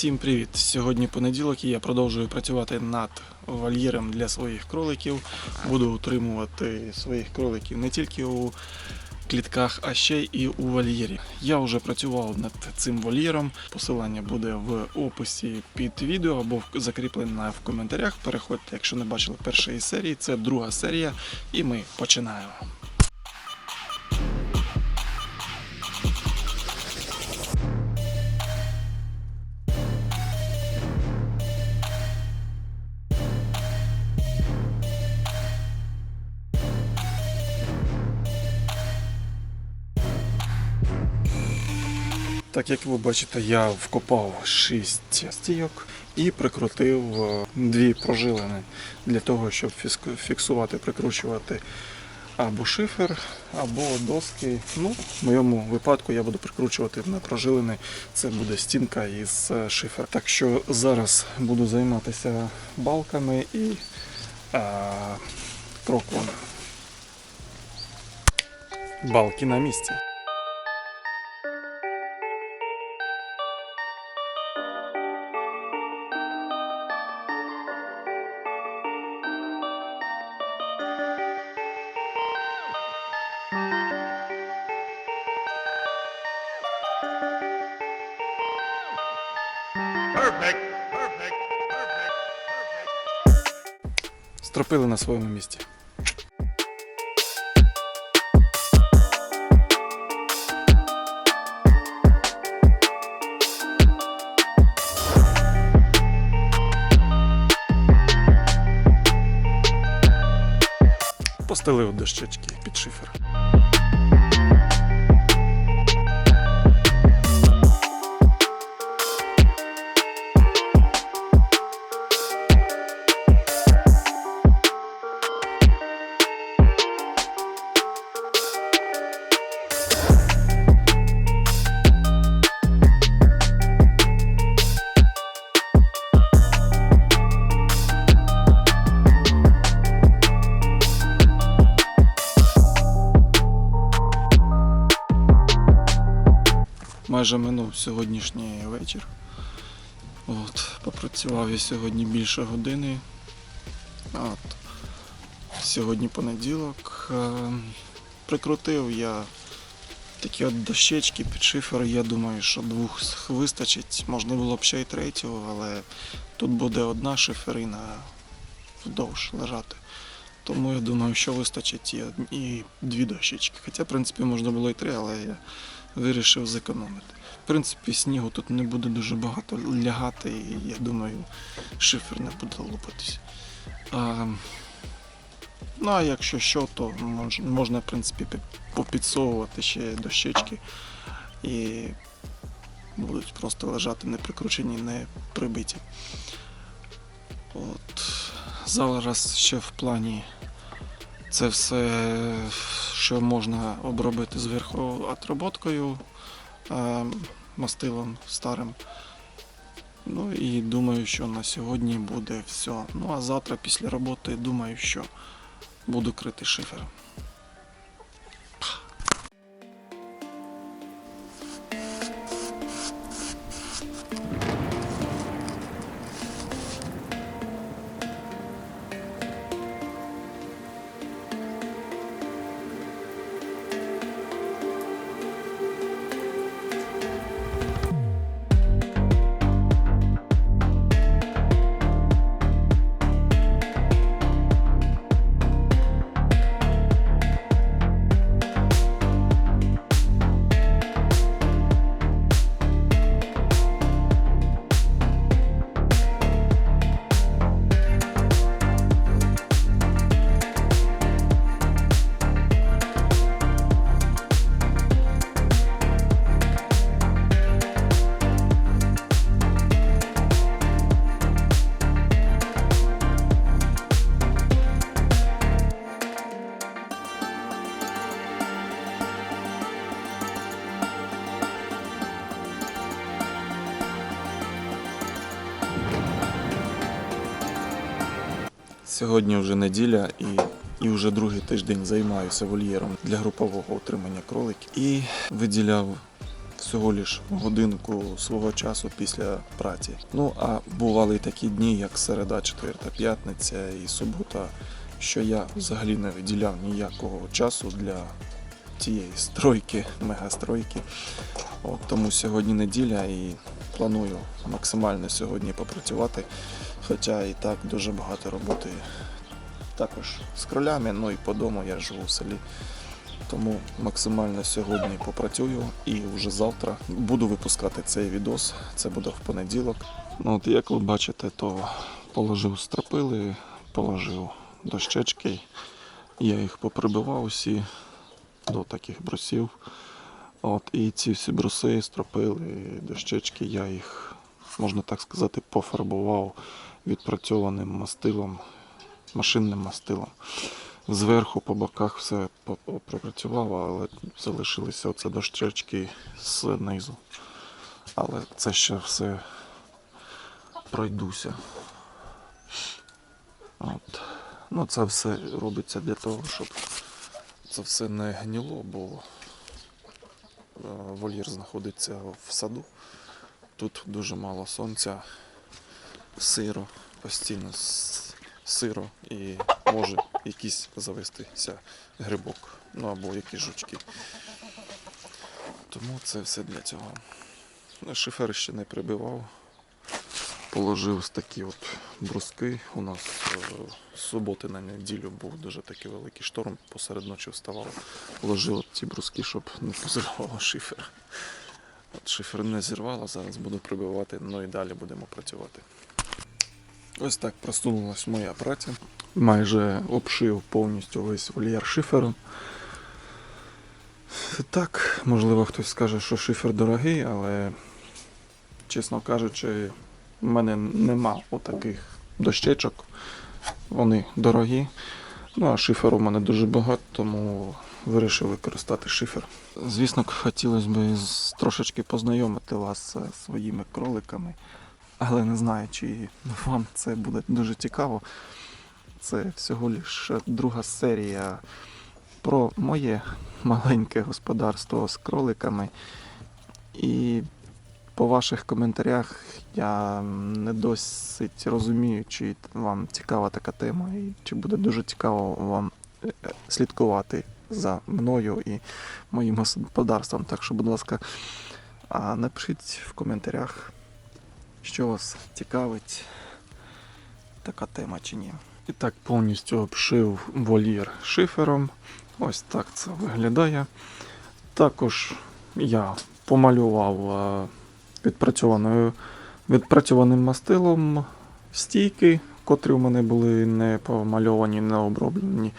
Всім привіт! Сьогодні понеділок і я продовжую працювати над вольєром для своїх кроликів. Буду утримувати своїх кроликів не тільки у клітках, а ще і у вольєрі. Я вже працював над цим вольєром. Посилання буде в описі під відео або закріплене в коментарях. Переходьте, якщо не бачили першої серії. Це друга серія, і ми починаємо. Так як ви бачите, я вкопав 6 стійок і прикрутив е, дві прожилини для того, щоб фіксувати, прикручувати або шифер, або доски. Ну, в моєму випадку я буду прикручувати на прожилини. Це буде стінка із е, шифера. Так що зараз буду займатися балками і а, кроком. Балки на місці. Стропили на своєму місці. Постелив дощечки під шифер. Майже минув сьогоднішній вечір. От, попрацював я сьогодні більше години. От. Сьогодні понеділок. Е, Прикрутив я такі от дощечки під шифер. Я думаю, що двох вистачить. Можна було б ще й третього, але тут буде одна шиферина вдовж лежати. Тому я думаю, що вистачить і, дві дощечки. Хоча, в принципі, можна було і три, але я вирішив зекономити. В принципі, снігу тут не буде дуже багато лягати, і я думаю, шифер не буде лопатись. А, ну а якщо що, то мож- можна, в принципі, попідсовувати ще дощечки і будуть просто лежати не прикручені, не прибиті. От. Зараз ще в плані це все, що можна обробити зверху отроботкою, е, мастилом старим. Ну і думаю, що на сьогодні буде все. Ну а завтра після роботи думаю, що буду крити шифер. Сьогодні вже неділя і, і вже другий тиждень займаюся вольєром для групового утримання кроликів. І виділяв всього лиш годинку свого часу після праці. Ну а бували й такі дні, як середа, четверта, п'ятниця і субота, що я взагалі не виділяв ніякого часу для цієї стройки, мегастройки. От, тому сьогодні неділя і планую максимально сьогодні попрацювати. Хоча і так дуже багато роботи також з кролями, ну і по дому я живу в селі. Тому максимально сьогодні попрацюю і вже завтра буду випускати цей відос. Це буде в понеділок. Ну, от як ви бачите, то положив стропили, положив дощечки. Я їх поприбивав усі до таких брусів. От, і ці всі бруси, стропили, дощечки, я їх, можна так сказати, пофарбував відпрацьованим мастилом, машинним мастилом. Зверху по боках все по- але залишилися оце дощечки знизу. Але це ще все пройдуся. От. Ну, це все робиться для того, щоб це все не гніло, бо е, вольєр знаходиться в саду. Тут дуже мало сонця, сиро, постійно сиро і може якийсь завестися грибок, ну або якісь жучки. Тому це все для цього. Шифер ще не прибивав. Положив ось такі от бруски. У нас е, з суботи на неділю був дуже такий великий шторм, посеред ночі вставав. Положив ці бруски, щоб не позривало шифер. От шифер не зірвало, зараз буду прибивати, ну і далі будемо працювати. Ось так просунулась моя праця. Майже обшив повністю весь вольєр шифером. Так, можливо, хтось скаже, що шифер дорогий, але, чесно кажучи, в мене нема отаких дощечок. Вони дорогі. Ну а шиферу в мене дуже багато, тому вирішив використати шифер. Звісно, хотілося б трошечки познайомити вас зі своїми кроликами, але не знаю, чи вам це буде дуже цікаво. Це всього лише друга серія про моє маленьке господарство з кроликами. І по ваших коментарях я не досить розумію, чи вам цікава така тема, і чи буде дуже цікаво вам е, слідкувати за мною і моїм господарством. Так що, будь ласка, напишіть в коментарях, що вас цікавить така тема чи ні. І так повністю обшив вольєр шифером. Ось так це виглядає. Також я помалював е, відпрацьованою, відпрацьованим мастилом стійки, котрі у мене були не помальовані, не оброблені.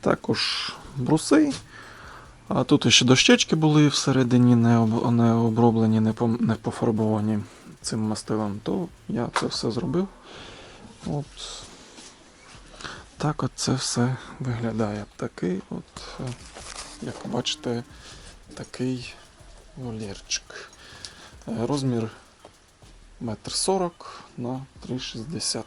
Також бруси. А тут ще дощечки були всередині не, об, не оброблені, не пофарбовані цим мастилом, то я це все зробив. От. Так от це все виглядає. Такий от, е, як бачите, такий вольєрчик. Е, Розмір 1,40 м на 3,60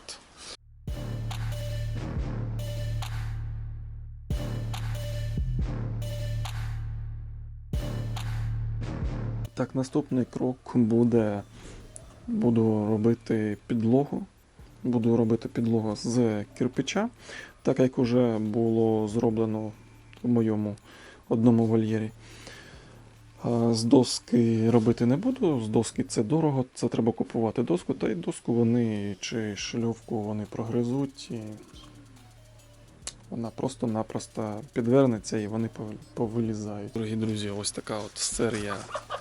Так, наступний крок буде. Буду робити підлогу. Буду робити підлогу з кирпича, так як вже було зроблено в моєму одному вольєрі. З доски робити не буду. З доски це дорого, це треба купувати доску, та й доску вони чи шльовку вони прогризуть. І вона просто-напросто підвернеться і вони повилізають. Дорогі друзі, ось така от серія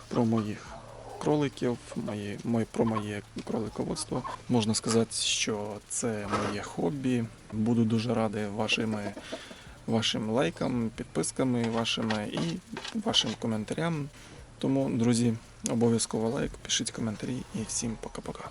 про моїх кроликів, мої, мої, про моє кролиководство. Можна сказати, що це моє хобі. Буду дуже радий вашими, вашим лайкам, підписками вашими і вашим коментарям. Тому, друзі, обов'язково лайк, пишіть коментарі і всім пока-пока.